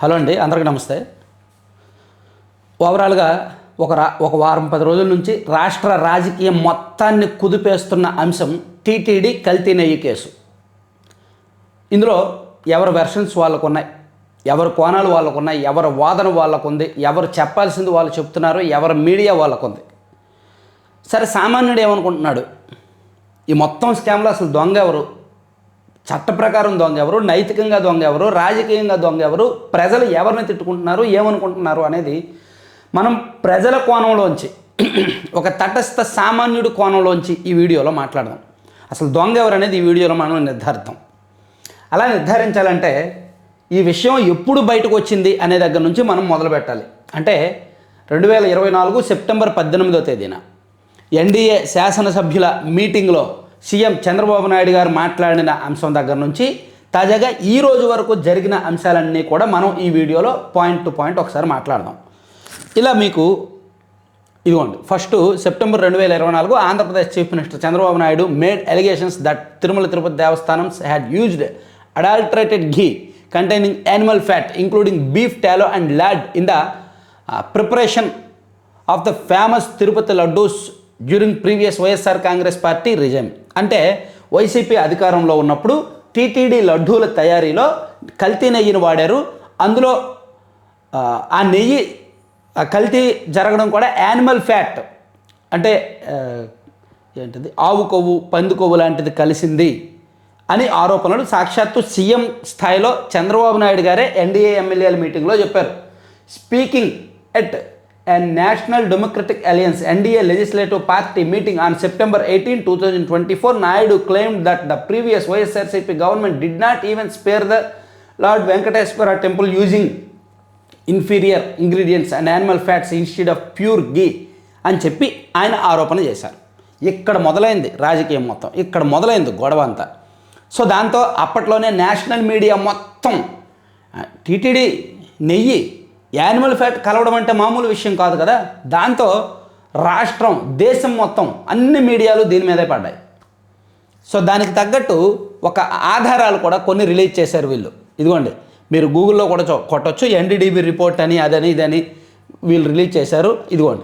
Hello అండి అందరికీ నమస్తే. ఓవరాల్గా ఒక రా ఒక వారం పది రోజుల నుంచి రాష్ట్ర రాజకీయం మొత్తాన్ని కుదిపేస్తున్న అంశం టీటీడీ కల్తీ నెయ్యి కేసు. ఇందులో ఎవరి వెర్షన్స్ వాళ్ళకు ఉన్నాయి ఎవరి కోణాలు వాళ్ళకు ఉన్నాయి ఎవరి వాదన వాళ్ళకు ఉంది ఎవరు చెప్పాల్సింది వాళ్ళు చెప్తున్నారు ఎవరి మీడియా వాళ్ళకు ఉంది సరే సామాన్యుడు ఏమనుకుంటున్నాడు? ఈ మొత్తం స్కామ్లో అసలు దొంగ ఎవరు? చట్ట ప్రకారం దొంగ ఎవరు? నైతికంగా దొంగ ఎవరు? రాజకీయంగా దొంగ ఎవరు? ప్రజలు ఎవరిని తిట్టుకుంటున్నారు? ఏమనుకుంటున్నారు అనేది మనం ప్రజల కోణంలోంచి ఒక తటస్థ సామాన్యుడి కోణంలోంచి ఈ వీడియోలో మాట్లాడదాం. అసలు దొంగ ఎవరు అనేది ఈ వీడియోలో మనం నిర్ధారిద్దాం. అలా నిర్ధారించాలంటే ఈ విషయం ఎప్పుడు బయటకు వచ్చింది అనే దగ్గర నుంచి మనం మొదలు పెట్టాలి. అంటే రెండు వేల ఇరవై నాలుగు సెప్టెంబర్ పద్దెనిమిదో తేదీన ఎన్డీఏ శాసనసభ్యుల మీటింగ్లో సీఎం చంద్రబాబు నాయుడు గారు మాట్లాడిన అంశం దగ్గర నుంచి తాజాగా ఈ రోజు వరకు జరిగిన అంశాలన్నీ కూడా మనం ఈ వీడియోలో పాయింట్ టు పాయింట్ ఒకసారి మాట్లాడదాం. ఇలా మీకు ఇదిగోండి ఫస్ట్ సెప్టెంబర్ రెండు వేల ఇరవై నాలుగు Andhra Pradesh chief minister Chandrababu Naidu made allegations that Tirumala Tirupati Devasthanam had used adulterated ghee containing animal fat including beef tallow and lard in the preparation of the famous Tirupati laddus during previous YSR Congress party regime అంటే YCP అధికారంలో ఉన్నప్పుడు TTD లడ్డూల తయారీలో కల్తీ నెయ్యిని వాడారు. అందులో ఆ, నెయ్యి ఆ కల్తీ జరగడం కూడా యానిమల్ ఫ్యాట్ అంటే ఏంటిది? ఆవు కొవ్వు పంది కొవ్వు లాంటిది కలిసింది అని ఆరోపణలు సాక్షాత్తు సీఎం స్థాయిలో చంద్రబాబు నాయుడు గారే ఎన్డీఏ ఎమ్మెల్యేల మీటింగ్లో చెప్పారు. Speaking at and National Democratic Alliance NDA legislative party meeting on September eighteen two thousand twenty four Naidu claimed that the previous YSRCP government did not even spare the Lord Venkateswara temple using inferior ingredients and animal fats instead of pure ghee అని చెప్పి ఆయన ఆరోపణ చేశారు. ఇక్కడ మొదలైంది రాజకీయం మొత్తం. ఇక్కడ మొదలైంది గొడవ అంతా. సో దాంతో అప్పట్లోనే నేషనల్ మీడియా మొత్తం టీటీడీ నెయ్యి యానిమల్ ఫ్యాట్ కలవడం అంటే మామూలు విషయం కాదు కదా? దాంతో రాష్ట్రం దేశం మొత్తం అన్ని మీడియాలు దీని మీదే పడ్డాయి. సో దానికి తగ్గట్టు ఒక ఆధారాలు కూడా కొన్ని రిలీజ్ చేశారు వీళ్ళు. ఇదిగోండి మీరు గూగుల్లో కూడా చూ- కొట్టొచ్చు. ఎన్డీడీబీ రిపోర్ట్ అని అదని ఇదని వీళ్ళు రిలీజ్ చేశారు. ఇదిగోండి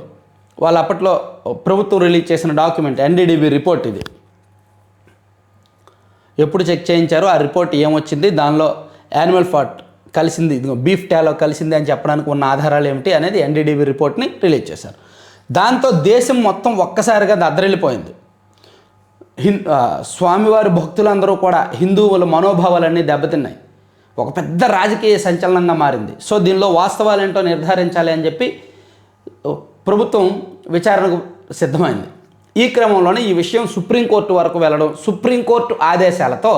వాళ్ళు అప్పట్లో ప్రభుత్వం రిలీజ్ చేసిన డాక్యుమెంట్ ఎన్డీడీబీ రిపోర్ట్ ఇది. ఎప్పుడు చెక్ చేయించారు ఆ రిపోర్ట్ ఏమొచ్చింది? దానిలో యానిమల్ ఫాట్ కలిసింది. ఇదిగో బీఫ్ టాలో కలిసింది అని చెప్పడానికి ఉన్న ఆధారాలు ఏమిటి అనేది ఎన్డీడీబీ రిపోర్ట్ని రిలీజ్ చేశారు. దాంతో దేశం మొత్తం ఒక్కసారిగా దద్దరిల్లిపోయింది. హిన్ స్వామివారి భక్తులందరూ కూడా హిందువుల మనోభావాలన్నీ దెబ్బతిన్నాయి. ఒక పెద్ద రాజకీయ సంచలనంగా మారింది. సో దీనిలో వాస్తవాలు ఏంటో నిర్ధారించాలి అని చెప్పి ప్రభుత్వం విచారణకు సిద్ధమైంది. ఈ క్రమంలోనే ఈ విషయం సుప్రీంకోర్టు వరకు వెళ్ళడం సుప్రీంకోర్టు ఆదేశాలతో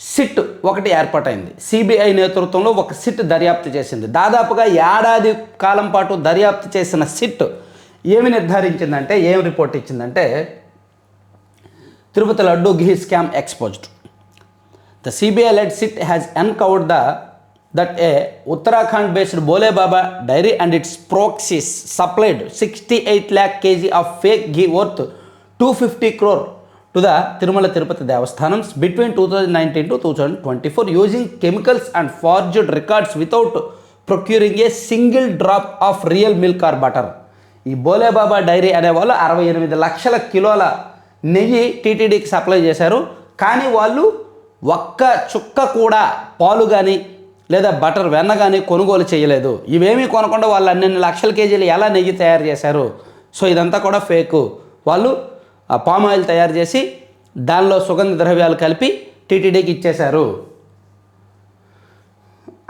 సిట్ ఒకటి ఏర్పాటైంది. సిబిఐ నేతృత్వంలో ఒక సిట్ దర్యాప్తు చేసింది. దాదాపుగా ఏడాది కాలం పాటు దర్యాప్తు చేసిన సిట్ ఏమి నిర్ధారించిందంటే ఏం రిపోర్ట్ ఇచ్చిందంటే Tirupati laddu ghee scam exposed. The CBI led SIT has uncovered the that a Uttarakhand based Bhole Baba dairy and its proxies supplied sixty eight lakh KG of fake ghee worth two fifty crore to the Tirumala Tirupati Devasthanam between two thousand nineteen to two thousand twenty four using chemicals and forged records without procuring a single drop of real milk or butter ఈ Bhole Baba dairy అనేవాళ్ళు అరవై ఎనిమిది లక్షల కిలోల నెయ్యి టీటీడీకి supply చేశారు. కానీ వాళ్ళు ఒక్క చుక్క కూడా పాలు కానీ లేదా బటర్ వెన్న కానీ కొనుగోలు చేయలేదు. ఇవేమీ కొనకుండా వాళ్ళు అన్ని లక్షల కేజీలు ఎలా నెయ్యి తయారు చేశారు? సో ఇదంతా కూడా ఫేకు. వాళ్ళు పామ్ ఆయిల్ తయారు చేసి దానిలో సుగంధ ద్రవ్యాలు కలిపి టీటీడీకి ఇచ్చేశారు.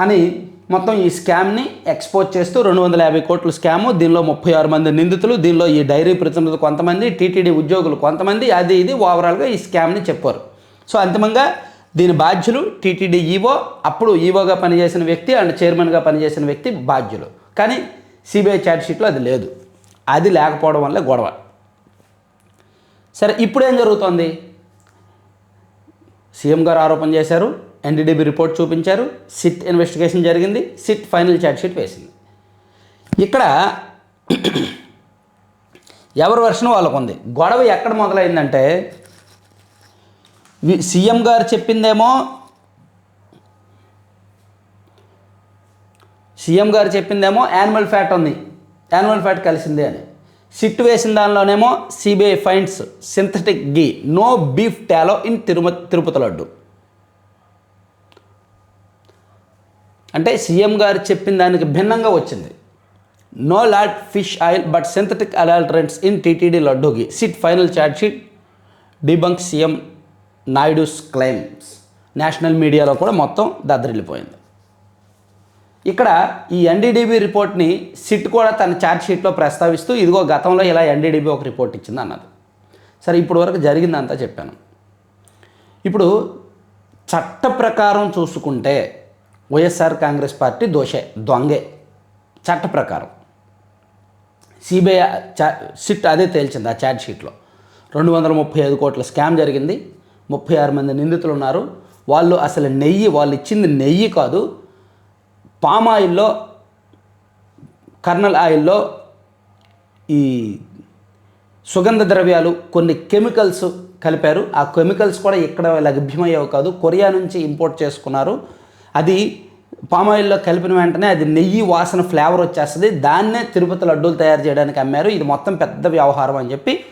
అని మొత్తం ఈ స్కామ్ని ఎక్స్పోజ్ చేస్తూ రెండు వందల యాభై కోట్ల స్కాము దీనిలో ముప్పై ఆరు మంది నిందితులు దీనిలో ఈ డైరీ ప్రతినిధులు కొంతమంది టీటీడీ ఉద్యోగులు కొంతమంది అది ఇది ఓవరాల్గా ఈ స్కామ్ని చెప్పారు. సో అంతిమంగా దీని బాధ్యులు టీటీడీ ఈవో అప్పుడు ఈవోగా పనిచేసిన వ్యక్తి అండ్ చైర్మన్గా పనిచేసిన వ్యక్తి బాధ్యులు. కానీ సిబిఐ ఛార్జ్షీట్లో అది లేదు. అది లేకపోవడం వల్ల గొడవ. సరే ఇప్పుడు ఏం జరుగుతోంది? సీఎం గారు ఆరోపణ చేశారు ఎన్డీడీబీ రిపోర్ట్ చూపించారు సిట్ ఇన్వెస్టిగేషన్ జరిగింది సిట్ ఫైనల్ ఛార్జ్షీట్ వేసింది. ఇక్కడ ఎవరి వర్షన్ వాళ్ళకు ఉంది గొడవ ఎక్కడ మొదలైందంటే సీఎం గారు చెప్పిందేమో సీఎం గారు చెప్పిందేమో యానిమల్ ఫ్యాట్ ఉంది. యానిమల్ ఫ్యాట్ కలిసిందే అని. సిట్ వేసిన దానిలోనేమో CBI finds synthetic ghee no beef tallow in తిరుమతి Tirupati laddu. అంటే సీఎం గారు చెప్పిన దానికి భిన్నంగా వచ్చింది. No lard fish oil but synthetic adulterants in TTD ghee. SIT final charge sheet debunk CM Naidu's claims. National మీడియాలో కూడా మొత్తం దద్దరిల్లిపోయింది. ఇక్కడ ఈ ఎన్డీడీబీ రిపోర్ట్ని సిట్ కూడా తన ఛార్జ్ షీట్లో ప్రస్తావిస్తూ ఇదిగో గతంలో ఇలా ఎన్డీడీబీ ఒక రిపోర్ట్ ఇచ్చింది అన్నది. సరే ఇప్పుడు వరకు జరిగిందంతా చెప్పాను. ఇప్పుడు చట్ట ప్రకారం చూసుకుంటే వైఎస్ఆర్ కాంగ్రెస్ పార్టీ దోషే దొంగే. చట్ట ప్రకారం. సిబిఐ చా సిట్ అదే తేల్చింది ఆ ఛార్జ్ షీట్లో. రెండు వందల ముప్పై ఐదు కోట్ల స్కామ్ జరిగింది. ముప్పై ఆరు మంది నిందితులు ఉన్నారు వాళ్ళు అసలు నెయ్యి వాళ్ళు ఇచ్చింది నెయ్యి కాదు. పామ్ ఆయిల్లో కర్నల్ ఆయిల్లో ఈ సుగంధ ద్రవ్యాలు కొన్ని కెమికల్స్ కలిపారు. ఆ కెమికల్స్ కూడా ఇక్కడ లభ్యమయ్యేవి కాదు. కొరియా నుంచి ఇంపోర్ట్ చేసుకున్నారు. అది పామ్ ఆయిల్లో కలిపిన వెంటనే అది నెయ్యి వాసన ఫ్లేవర్ వచ్చేస్తుంది. దాన్నే తిరుపతి లడ్డూలు తయారు చేయడానికి అమ్మారు. ఇది మొత్తం పెద్ద వ్యవహారం అని చెప్పి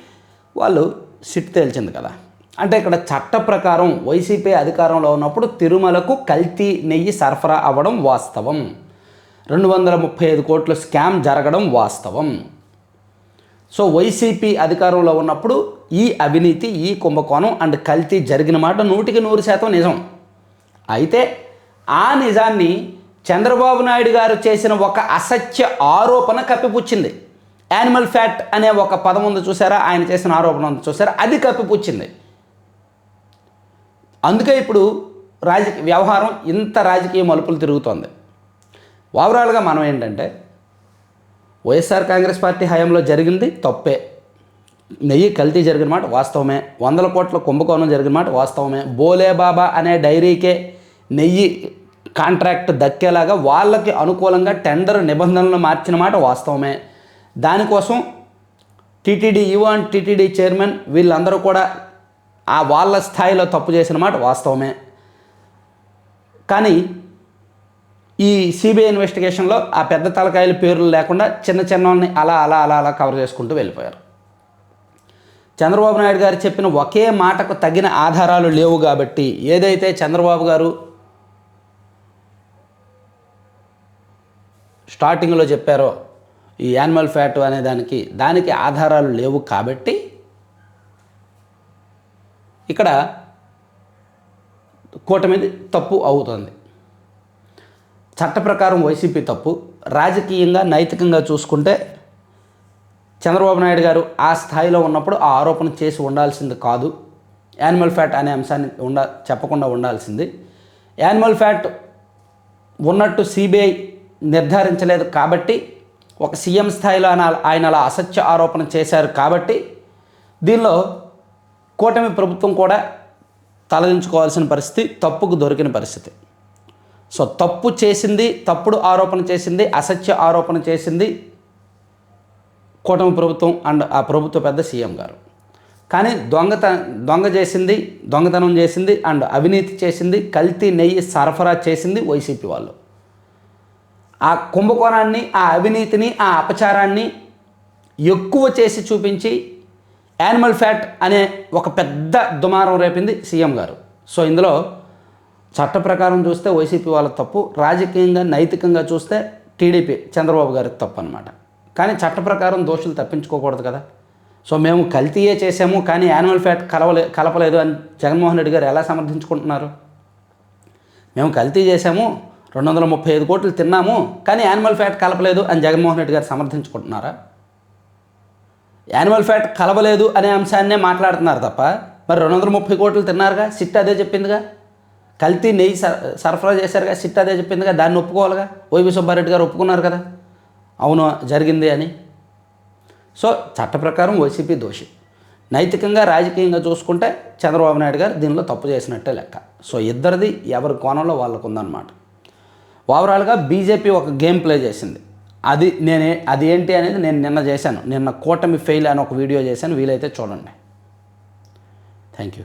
వాళ్ళు సిట్ తేల్చింది కదా. అంటే ఇక్కడ చట్ట ప్రకారం వైసీపీ అధికారంలో ఉన్నప్పుడు తిరుమలకు కల్తీ నెయ్యి సరఫరా అవ్వడం వాస్తవం. రెండు వందల ముప్పై ఐదు కోట్ల స్కామ్ జరగడం వాస్తవం. సో వైసీపీ అధికారంలో ఉన్నప్పుడు ఈ అవినీతి ఈ కుంభకోణం అండ్ కల్తీ జరిగిన మాట నూటికి నూరు శాతం నిజం. అయితే ఆ నిజాన్ని చంద్రబాబు నాయుడు గారు చేసిన ఒక అసత్య ఆరోపణ కప్పిపుచ్చింది. యానిమల్ ఫ్యాట్ అనే ఒక పదం ఉంది చూసారా? ఆయన చేసిన ఆరోపణ ఉంది చూసారా? అది కప్పిపుచ్చింది. అందుకే ఇప్పుడు రాజకీయ వ్యవహారం ఇంత రాజకీయ మలుపులు తిరుగుతోంది. ఓవరాల్గా మనం ఏంటంటే వైఎస్ఆర్ కాంగ్రెస్ పార్టీ హయాంలో జరిగింది తప్పే. నెయ్యి కల్తీ జరిగిన మాట వాస్తవమే. వందల కోట్ల కుంభకోణం జరిగిన మాట వాస్తవమే. బోలే బాబా అనే డైరీకే నెయ్యి కాంట్రాక్ట్ దక్కేలాగా వాళ్ళకి అనుకూలంగా టెండర్ నిబంధనలు మార్చిన మాట వాస్తవమే. దానికోసం TTD EO and TTD chairman వీళ్ళందరూ కూడా ఆ వాళ్ళ స్థాయిలో తప్పు చేసిన మాట వాస్తవమే. కానీ ఈ సిబిఐ ఇన్వెస్టిగేషన్లో ఆ పెద్ద తలకాయల పేర్లు లేకుండా చిన్న చిన్నవాళ్ళని అలా అలా అలా అలా కవర్ చేసుకుంటూ వెళ్ళిపోయారు. చంద్రబాబు నాయుడు గారు చెప్పిన ఒకే మాటకు తగిన ఆధారాలు లేవు కాబట్టి ఏదైతే చంద్రబాబు గారు స్టార్టింగ్లో చెప్పారో ఈ యానిమల్ ఫ్యాట్ అనే దానికి దానికి ఆధారాలు లేవు కాబట్టి ఇక్కడ కూటమిది తప్పు అవుతుంది. చట్ట ప్రకారం వైసీపీ తప్పు. రాజకీయంగా నైతికంగా చూసుకుంటే చంద్రబాబు నాయుడు గారు ఆ స్థాయిలో ఉన్నప్పుడు ఆ ఆరోపణ చేసి ఉండాల్సింది కాదు. యానిమల్ ఫ్యాట్ అనే అంశాన్ని ఉండ చెప్పకుండా ఉండాల్సింది. యానిమల్ ఫ్యాట్ ఉన్నట్టు సిబిఐ నిర్ధారించలేదు కాబట్టి ఒక సీఎం స్థాయిలో ఆయన ఆయన అలా అసత్య ఆరోపణ చేశారు కాబట్టి దీనిలో కూటమి ప్రభుత్వం కూడా తలదించుకోవాల్సిన పరిస్థితి తప్పుకు దొరికిన పరిస్థితి. సో తప్పు చేసింది తప్పుడు ఆరోపణ చేసింది అసత్య ఆరోపణ చేసింది కూటమి ప్రభుత్వం అండ్ ఆ ప్రభుత్వ పెద్ద సీఎం గారు. కానీ దొంగత దొంగ చేసింది దొంగతనం చేసింది అండ్ అవినీతి చేసింది కల్తీ నెయ్యి సరఫరా చేసింది వైసీపీ వాళ్ళు. ఆ కుంభకోణాన్ని ఆ అవినీతిని ఆ అపచారాన్ని ఎక్కువ చేసి చూపించి యానిమల్ ఫ్యాట్ అనే ఒక పెద్ద దుమారం రేపింది సీఎం గారు. సో ఇందులో చట్ట ప్రకారం చూస్తే వైసీపీ వాళ్ళ తప్పు రాజకీయంగా నైతికంగా చూస్తే టీడీపీ చంద్రబాబు గారి తప్పు అనమాట కానీ చట్ట ప్రకారం దోషులు తప్పించుకోకూడదు కదా. సో మేము కల్తీయే చేసాము కానీ యానిమల్ ఫ్యాట్ కలవలే కలపలేదు అని జగన్మోహన్ రెడ్డి గారు ఎలా సమర్థించుకుంటున్నారు? మేము కల్తీ చేసాము రెండు వందల ముప్పై ఐదు కోట్లు తిన్నాము కానీ యానిమల్ ఫ్యాట్ కలపలేదు అని జగన్మోహన్ రెడ్డి గారు సమర్థించుకుంటున్నారా? యానిమల్ ఫ్యాట్ కలవలేదు అనే అంశాన్నే మాట్లాడుతున్నారు తప్ప మరి రెండు వందల ముప్పై కోట్లు తిన్నారుగా? సిట్ అదే చెప్పిందిగా? కల్తీ నెయ్యి స సరఫరా చేశారుగా? సిట్ అదే చెప్పిందిగా? దాన్ని ఒప్పుకోవాలిగా? వైవి సుబ్బారెడ్డి గారు ఒప్పుకున్నారు కదా? అవును జరిగింది అని. సో చట్ట ప్రకారం వైసీపీ దోషి. నైతికంగా రాజకీయంగా చూసుకుంటే చంద్రబాబు నాయుడు గారు దీనిలో తప్పు చేసినట్టే లెక్క. సో ఇద్దరిది ఎవరి కోణంలో వాళ్ళకు ఉందన్నమాట ఓవరాల్గా బీజేపీ ఒక గేమ్ ప్లే చేసింది. అది నేనే అది ఏంటి అనేది నేను నిన్న చేశాను. నిన్న కూటమి ఫెయిల్ అని ఒక వీడియో చేశాను. వీలైతే చూడండి. Thank you